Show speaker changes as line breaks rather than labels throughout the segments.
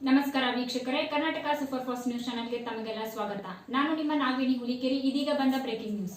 ನಮಸ್ಕಾರ ವೀಕ್ಷಕರೇ, Karnataka super fast news ಚಾನಲ್ಗೆ ತಮಗೆಲ್ಲ ಸ್ವಾಗತ. ನಾನು ನಿಮ್ಮ ನಾಗವೇಣಿ ಹುಲಿಕೆರಿ, ಇದೀಗ ಬಂದ ಬ್ರೇಕಿಂಗ್ ನ್ಯೂಸ್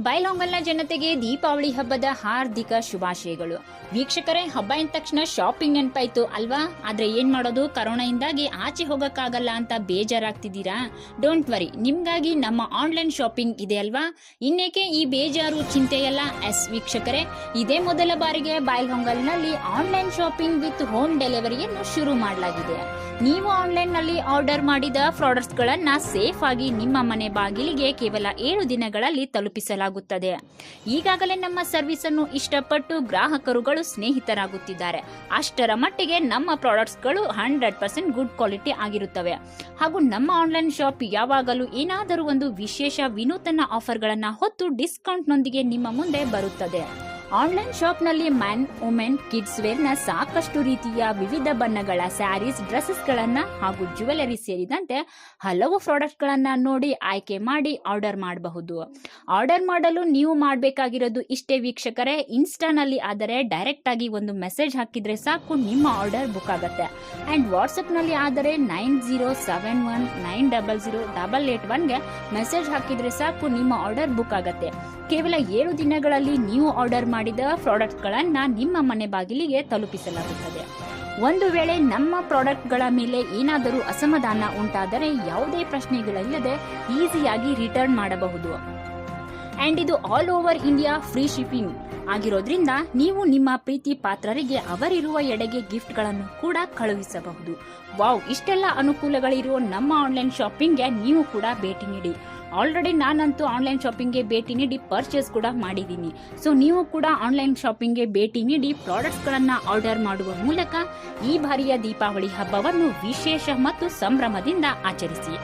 ಬೈಲೊಂಗಲ್ನ ಜನತೆಗೆ ದೀಪಾವಳಿ ಹಬ್ಬದ ಹಾರ್ದಿಕ ಶುಭಾಶಯಗಳು. ವೀಕ್ಷಕರೇ, ಹಬ್ಬ ಎಂದ ತಕ್ಷಣ ಶಾಪಿಂಗ್ ನೆನಪಾಯ್ತು ಅಲ್ವಾ? ಆದ್ರೆ ಏನ್ ಮಾಡೋದು? ಕರೋನಾಯಿಂದಾಗಿ ಆಚೆ ಹೋಗಕ್ಕಾಗಲ್ಲ ಅಂತ ಬೇಜಾರಾಗ್ತಿದ್ದೀರಾ? ಡೋಂಟ್ ವರಿ ನಿಮ್ಗಾಗಿ ನಮ್ಮ ಆನ್ಲೈನ್ ಶಾಪಿಂಗ್ ಇದೆ ಅಲ್ವಾ? ಇನ್ನೇಕೆ ಈ ಬೇಜಾರು ಚಿಂತೆಯಲ್ಲ ಎಸ್ ವೀಕ್ಷಕರೇ, ಇದೇ ಮೊದಲ ಬಾರಿಗೆ ಬೈಲಾಂಗಲ್ನಲ್ಲಿ ಆನ್ಲೈನ್ ಶಾಪಿಂಗ್ ವಿತ್ ಹೋಮ್ ಡೆಲಿವರಿಯನ್ನು ಶುರು ಮಾಡಲಾಗಿದೆ. ನೀವು ಆನ್ಲೈನ್ನಲ್ಲಿ ಆರ್ಡರ್ ಮಾಡಿದ ಪ್ರಾಡಕ್ಟ್ಸ್ಗಳನ್ನು ಸೇಫ್ ಆಗಿ ನಿಮ್ಮ ಮನೆ ಬಾಗಿಲಿಗೆ ಕೇವಲ ಏಳು ದಿನಗಳಲ್ಲಿ ತಲುಪಿಸಲಾಗುತ್ತದೆ. ಈಗಾಗಲೇ ನಮ್ಮ ಸರ್ವಿಸ್ ಅನ್ನು ಇಷ್ಟಪಟ್ಟು ಗ್ರಾಹಕರುಗಳು ಸ್ನೇಹಿತರಾಗುತ್ತಿದ್ದಾರೆ. ಅಷ್ಟರ ಮಟ್ಟಿಗೆ ನಮ್ಮ ಪ್ರಾಡಕ್ಟ್ಸ್ಗಳು ಹಂಡ್ರೆಡ್ ಪರ್ಸೆಂಟ್ ಗುಡ್ ಕ್ವಾಲಿಟಿ ಆಗಿರುತ್ತವೆ. ಹಾಗೂ ನಮ್ಮ ಆನ್ಲೈನ್ ಶಾಪ್ ಯಾವಾಗಲೂ ಏನಾದರೂ ಒಂದು ವಿಶೇಷ ವಿನೂತನ ಆಫರ್ಗಳನ್ನು ಹೊತ್ತು ಡಿಸ್ಕೌಂಟ್ನೊಂದಿಗೆ ನಿಮ್ಮ ಮುಂದೆ ಬರುತ್ತದೆ. ಆನ್ಲೈನ್ ಶಾಪ್ನಲ್ಲಿ ಮ್ಯಾನ್ ವುಮೆನ್, ಕಿಡ್ಸ್ ವೇರ್ನ ಸಾಕಷ್ಟು ರೀತಿಯ ವಿವಿಧ ಬಣ್ಣಗಳ ಸ್ಯಾರೀಸ್, ಡ್ರೆಸ್ಸಸ್ಗಳನ್ನು ಹಾಗೂ ಜ್ಯುವೆಲರಿ ಸೇರಿದಂತೆ ಹಲವು ಪ್ರಾಡಕ್ಟ್ಗಳನ್ನು ನೋಡಿ ಆಯ್ಕೆ ಮಾಡಿ ಆರ್ಡರ್ ಮಾಡಬಹುದು. ಆರ್ಡರ್ ಮಾಡಲು ನೀವು ಮಾಡಬೇಕಾಗಿರೋದು ಇಷ್ಟೇ ವೀಕ್ಷಕರೇ, ಇನ್ಸ್ಟಾನಲ್ಲಿ ಆದರೆ ಡೈರೆಕ್ಟ್ ಆಗಿ ಒಂದು ಮೆಸೇಜ್ ಹಾಕಿದ್ರೆ ಸಾಕು, ನಿಮ್ಮ ಆರ್ಡರ್ ಬುಕ್ ಆಗುತ್ತೆ. ಆ್ಯಂಡ್ ವಾಟ್ಸಪ್ನಲ್ಲಿ ಆದರೆ nine zero seven one nine double zero double eight ಒನ್ಗೆ message ಹಾಕಿದ್ರೆ ಸಾಕು, ನಿಮ್ಮ ಆರ್ಡರ್ ಬುಕ್ ಆಗುತ್ತೆ. ಕೇವಲ ಏಳು ದಿನಗಳಲ್ಲಿ ನೀವು ಆರ್ಡರ್ ಮಾಡಿದ ಪ್ರಾಡಕ್ಟ್ಗಳನ್ನು ನಿಮ್ಮ ಮನೆ ಬಾಗಿಲಿಗೆ ತಲುಪಿಸಲಾಗುತ್ತದೆ. ಒಂದು ವೇಳೆ ನಮ್ಮ ಪ್ರಾಡಕ್ಟ್ಗಳ ಮೇಲೆ ಏನಾದರೂ ಅಸಮಾಧಾನ ಉಂಟಾದರೆ ಯಾವುದೇ ಪ್ರಶ್ನೆಗಳಿಲ್ಲದೆ ಈಸಿಯಾಗಿ ರಿಟರ್ನ್ ಮಾಡಬಹುದು. ಆ್ಯಂಡ್ ಇದು all over India free shipping ಆಗಿರೋದ್ರಿಂದ ನೀವು ನಿಮ್ಮ ಪ್ರೀತಿ ಪಾತ್ರರಿಗೆ ಅವರಿರುವ ಎಡೆಗೆ ಗಿಫ್ಟ್ಗಳನ್ನು ಕೂಡ ಕಳುಹಿಸಬಹುದು. ವಾವ್, ಇಷ್ಟೆಲ್ಲ ಅನುಕೂಲಗಳಿರುವ ನಮ್ಮ ಆನ್ಲೈನ್ ಶಾಪಿಂಗ್ಗೆ ನೀವು ಕೂಡ ಭೇಟಿ ನೀಡಿ. ಆಲ್ರೆಡಿ ನಾನಂತೂ ಆನ್ಲೈನ್ ಶಾಪಿಂಗ್ಗೆ ಭೇಟಿ ನೀಡಿ ಪರ್ಚೇಸ್ ಕೂಡ ಮಾಡಿದ್ದೀನಿ. ಸೊ ನೀವು ಕೂಡ ಆನ್ಲೈನ್ ಶಾಪಿಂಗ್ಗೆ ಭೇಟಿ ನೀಡಿ ಪ್ರಾಡಕ್ಟ್ಸ್ಗಳನ್ನು ಆರ್ಡರ್ ಮಾಡುವ ಮೂಲಕ ಈ ಬಾರಿಯ ದೀಪಾವಳಿ ಹಬ್ಬವನ್ನು ವಿಶೇಷ ಮತ್ತು ಸಂಭ್ರಮದಿಂದ ಆಚರಿಸಿ.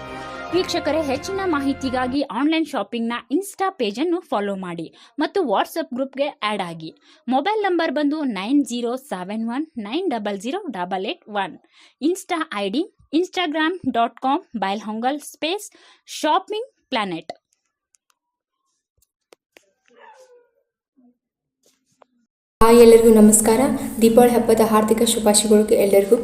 ವೀಕ್ಷಕರೇ, ಹೆಚ್ಚಿನ ಮಾಹಿತಿಗಾಗಿ ಆನ್ಲೈನ್ ಶಾಪಿಂಗ್ನ ಇನ್ಸ್ಟಾ ಪೇಜನ್ನು ಫಾಲೋ ಮಾಡಿ ಮತ್ತು ವಾಟ್ಸಪ್ ಗ್ರೂಪ್ಗೆ ಆ್ಯಡ್ ಆಗಿ. ಮೊಬೈಲ್ ನಂಬರ್ ಬಂದು nine zero seven one nine double zero double eight one insta I D Instagram dot com Bailhongal space shopping planet
hi ಎಲ್ಲರಿಗೂ ನಮಸ್ಕಾರ. ದೀಪಾವಳಿ ಹಬ್ಬದ ಹಾರ್ದಿಕ ಶುಭಾಶಯಗಳು ಎಲ್ಲರಿಗೂ.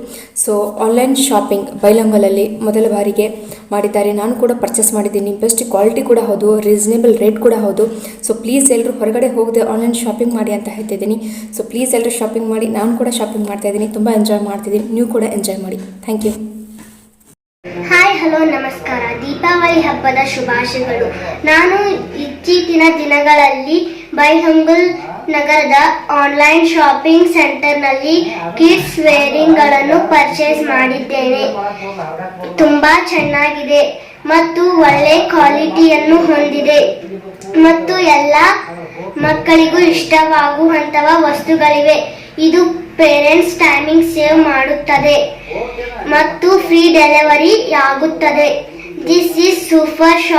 ಸೊ ಆನ್ಲೈನ್ ಶಾಪಿಂಗ್ ಬೈಲಂಗಲಲ್ಲಿ ಮೊದಲ ಬಾರಿಗೆ ಮಾಡಿದ್ದಾರೆ. ನಾನು ಕೂಡ ಪರ್ಚೇಸ್ ಮಾಡಿದ್ದೀನಿ. ಬೆಸ್ಟ್ ಕ್ವಾಲಿಟಿ ಕೂಡ ಹೌದು ರೀಸನೇಬಲ್ ರೇಟ್ ಕೂಡ ಹೌದು. ಸೊ ಪ್ಲೀಸ್ ಎಲ್ಲರೂ ಹೊರಗಡೆ ಹೋಗದೆ ಆನ್ಲೈನ್ ಶಾಪಿಂಗ್ ಮಾಡಿ ಅಂತ ಹೇಳ್ತಿದ್ದೀನಿ ಸೊ ಪ್ಲೀಸ್ ಎಲ್ಲರೂ ಶಾಪಿಂಗ್ ಮಾಡಿ. ನಾನು ಕೂಡ ಶಾಪಿಂಗ್ ಮಾಡ್ತಾ ಇದ್ದೀನಿ. ತುಂಬ ಎಂಜಾಯ್ ಮಾಡ್ತಿದ್ದೀನಿ. ನೀವು ಕೂಡ ಎಂಜಾಯ್ ಮಾಡಿ. ಥ್ಯಾಂಕ್ ಯು
ಹಾಯ್ ಹಲೋ ನಮಸ್ಕಾರ ದೀಪಾವಳಿ ಹಬ್ಬದ ಶುಭಾಶಯಗಳು. ನಾನು ಇತ್ತೀಚಿನ ದಿನಗಳಲ್ಲಿ ಬೈಹಂಗುಲ್ ನಗರದ ಆನ್ಲೈನ್ ಶಾಪಿಂಗ್ ಸೆಂಟರ್ನಲ್ಲಿ ಕಿಡ್ಸ್ ವೇರಿಂಗ್ಗಳನ್ನು ಪರ್ಚೇಸ್ ಮಾಡಿದ್ದೇನೆ. ತುಂಬ ಚೆನ್ನಾಗಿದೆ ಮತ್ತು ಒಳ್ಳೆ ಕ್ವಾಲಿಟಿಯನ್ನು ಹೊಂದಿದೆ. ಮತ್ತು ಎಲ್ಲ ಮಕ್ಕಳಿಗೂ ಇಷ್ಟವಾಗುವಂತಹ ವಸ್ತುಗಳಿವೆ. ಇದು ಪೇರೆಂಟ್ಸ್ ಟೈಮಿಂಗ್ ಸೇವ್ ಮಾಡುತ್ತದೆ. ಮತ್ತು ಫ್ರೀ ಡೆಲಿವರಿ ಆಗುತ್ತದೆ. This is super shop